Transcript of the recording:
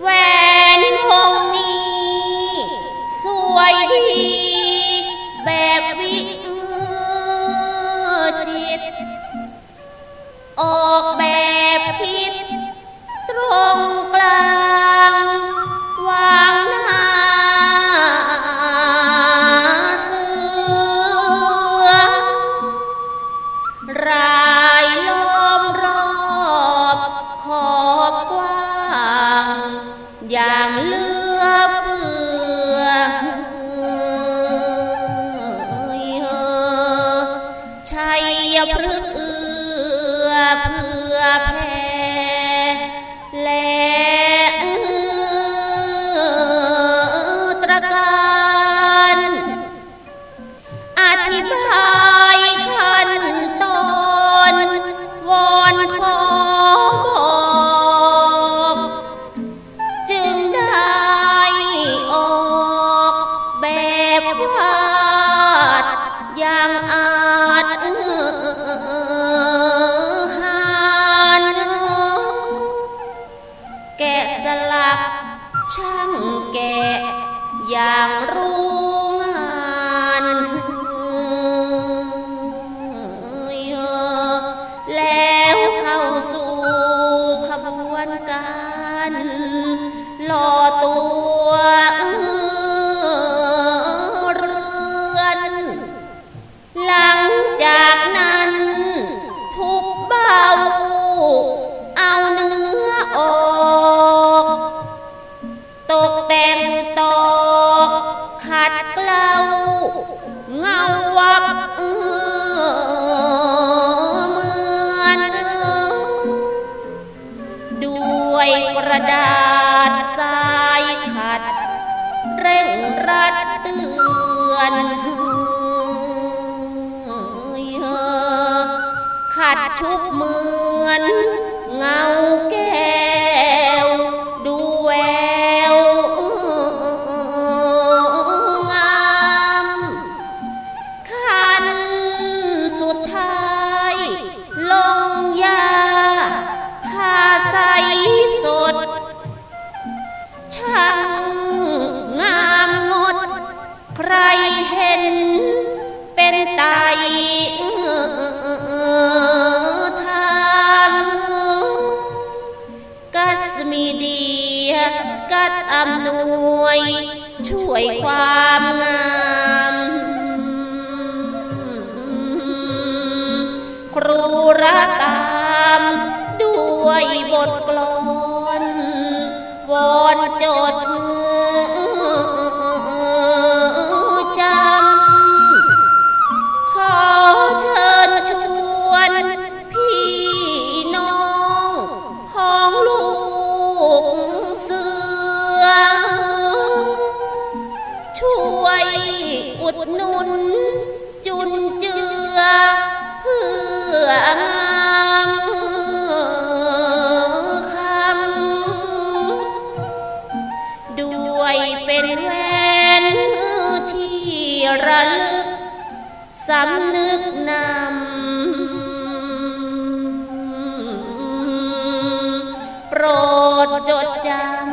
แหวนวงนี้ สวยดี แบบวิจิต ออกแบบคิด ตรงกลาง วางหน้าเสือรายล้อมรอบขอบกว้าง อย่างเลือเฟือชัยพฤกษ์เอือเพื่อแผ่ อย่างอาจเอื้อหานแกะสลักช่างแกะอย่างรู้ ขัดชุ สมีเดียสกัดอำนวย ช่วยความงาม ครูระตามด้วยบทกลอนวอนจด วยเป็นแหวนที่ระลึกสำนึกนำโปรดจดจำ